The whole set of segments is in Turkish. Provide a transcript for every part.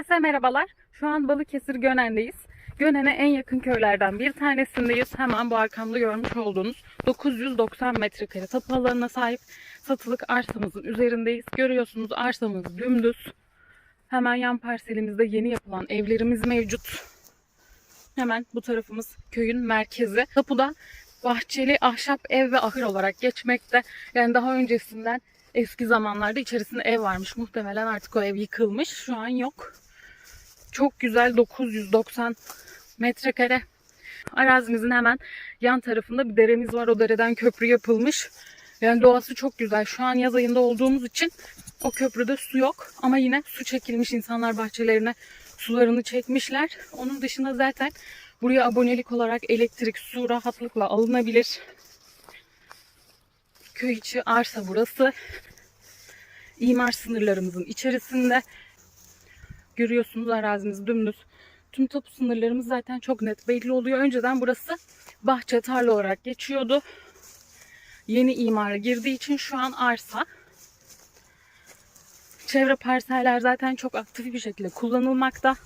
Herkese merhabalar. Şu an Balıkesir Gönen'deyiz. Gönen'e en yakın köylerden bir tanesindeyiz. Hemen bu arkamda görmüş olduğunuz 990 metrekare tapu alanına sahip satılık arsamızın üzerindeyiz. Görüyorsunuz arsamız dümdüz. Hemen yan parselimizde yeni yapılan evlerimiz mevcut. Hemen bu tarafımız köyün merkezi. Tapuda bahçeli ahşap ev ve ahır olarak geçmekte. Yani daha öncesinden eski zamanlarda içerisinde ev varmış. Muhtemelen artık o ev yıkılmış. Şu an yok. Çok güzel 990 metrekare. Arazimizin hemen yan tarafında bir deremiz var. O dereden köprü yapılmış. Yani doğası çok güzel. Şu an yaz ayında olduğumuz için o köprüde su yok. Ama yine su çekilmiş. İnsanlar bahçelerine sularını çekmişler. Onun dışında zaten buraya abonelik olarak elektrik, su rahatlıkla alınabilir. Köy içi arsa burası. İmar sınırlarımızın içerisinde. Görüyorsunuz arazimiz dümdüz. Tüm tapu sınırlarımız zaten çok net belli oluyor. Önceden burası bahçe tarla olarak geçiyordu. Yeni imara girdiği için şu an arsa. Çevre parseller zaten çok aktif bir şekilde kullanılmakta.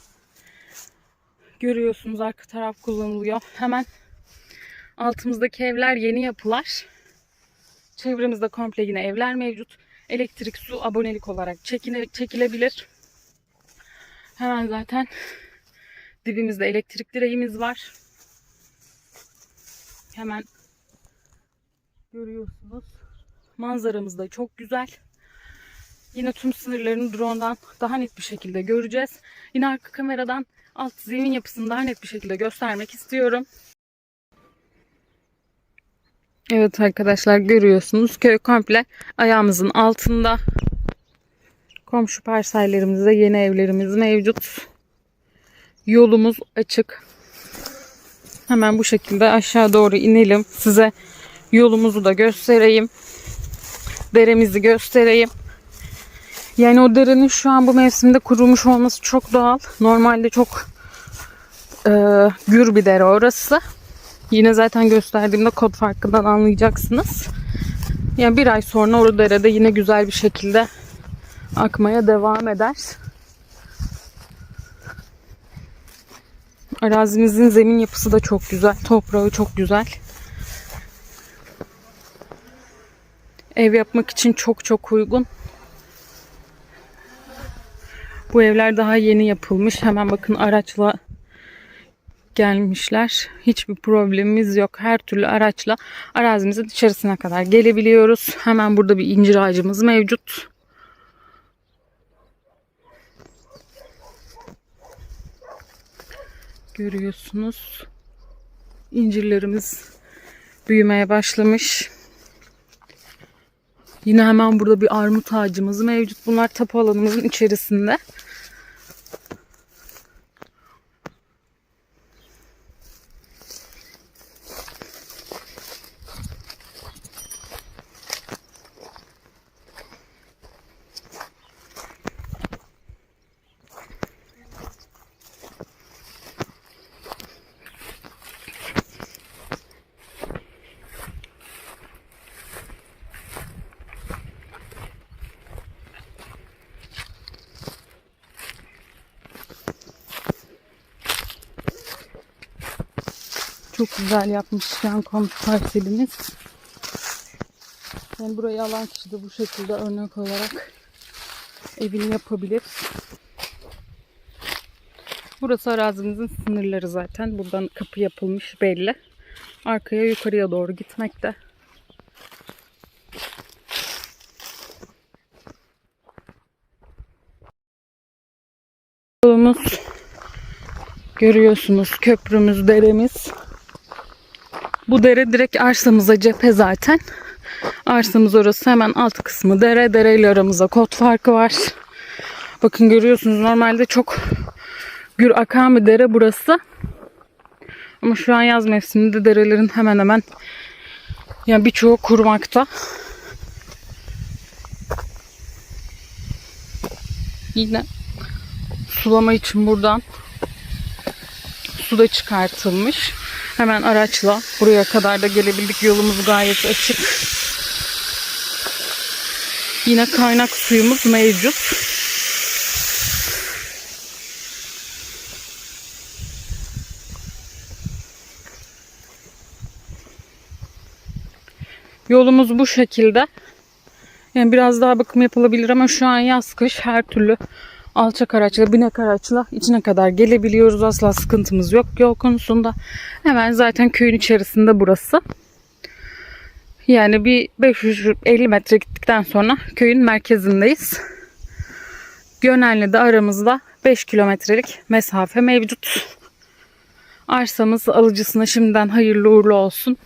Görüyorsunuz arka taraf kullanılıyor. Hemen altımızdaki evler yeni yapılar. Çevremizde komple yine evler mevcut. Elektrik, su, abonelik olarak çekile, çekilebilir. Hemen zaten dibimizde elektrik direğimiz var. Hemen görüyorsunuz. Manzaramız da çok güzel. Yine tüm sınırlarını drone'dan daha net bir şekilde göreceğiz. Yine arka kameradan alt zemin yapısını daha net bir şekilde göstermek istiyorum. Evet arkadaşlar görüyorsunuz köy komple ayağımızın altında. Komşu parsellerimizde yeni evlerimiz mevcut. Yolumuz açık. Hemen bu şekilde aşağı doğru inelim. Size yolumuzu da göstereyim. Deremizi göstereyim. Yani o derenin şu an bu mevsimde kurumuş olması çok doğal. Normalde çok e, gür bir dere orası. Yine zaten gösterdiğimde kod farkından anlayacaksınız. Yani bir ay sonra o derede yine güzel bir şekilde akmaya devam eder. Arazimizin zemin yapısı da çok güzel. Toprağı çok güzel. Ev yapmak için çok çok uygun. Bu evler daha yeni yapılmış. Hemen bakın araçla gelmişler. Hiçbir problemimiz yok. Her türlü araçla arazimizin içerisine kadar gelebiliyoruz. Hemen burada bir incir ağacımız mevcut. Görüyorsunuz. İncirlerimiz büyümeye başlamış. Yine hemen burada bir armut ağacımız mevcut. Bunlar tapu alanımızın içerisinde. Çok güzel yapmış yan komşu parselimiz. Yani burayı alan kişi de bu şekilde örnek olarak evini yapabilir. Burası arazimizin sınırları zaten. Buradan kapı yapılmış belli. Arkaya yukarıya doğru gitmekte. Yolumuz görüyorsunuz köprümüz, deremiz. Bu dere direkt arsamıza cephe zaten. Arsamız orası hemen alt kısmı dere. Dereyle aramızda kod farkı var. Bakın görüyorsunuz normalde çok gür akan bir dere burası. Ama şu an yaz mevsiminde derelerin hemen hemen yani birçoğu kurumakta. Yine sulama için buradan su da çıkartılmış. Hemen araçla buraya kadar da gelebildik. Yolumuz gayet açık. Yine kaynak suyumuz mevcut. Yolumuz bu şekilde. Yani biraz daha bakım yapılabilir ama şu an yaz kış her türlü alçak araçla, binek araçla içine kadar gelebiliyoruz. Asla sıkıntımız yok yol konusunda. Hemen zaten köyün içerisinde burası. Yani bir 550 metre gittikten sonra köyün merkezindeyiz. Gönen'le de aramızda 5 kilometrelik mesafe mevcut. Arsamız alıcısına şimdiden hayırlı uğurlu olsun.